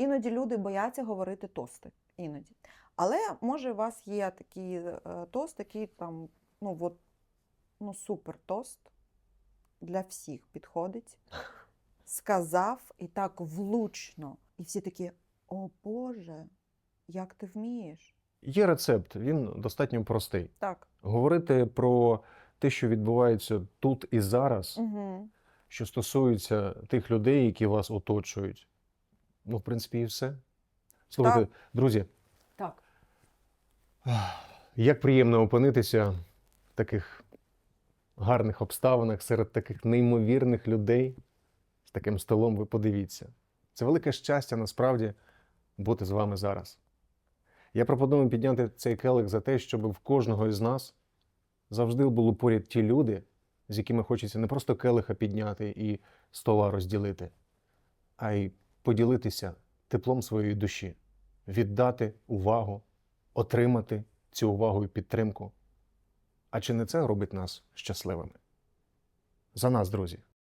Іноді люди бояться говорити тости. Іноді. Але може у вас є такий е, тост, який там, ну от, ну супер тост для всіх підходить. Сказав і так влучно. І всі такі: О Боже, як ти вмієш? Є рецепт, він достатньо простий. Так. Говорити про те, що відбувається тут і зараз, Угу. що стосується тих людей, які вас оточують. Ну, в принципі, і все. Слухайте, Так. друзі, Так. як приємно опинитися в таких гарних обставинах серед таких неймовірних людей з таким столом. Ви подивіться. Це велике щастя насправді бути з вами зараз. Я пропоную підняти цей келих за те, щоб в кожного із нас завжди були поряд ті люди, з якими хочеться не просто келиха підняти і стола розділити, а й поділитися теплом своєї душі, віддати увагу, отримати цю увагу і підтримку. А чи не це робить нас щасливими? За нас, друзі!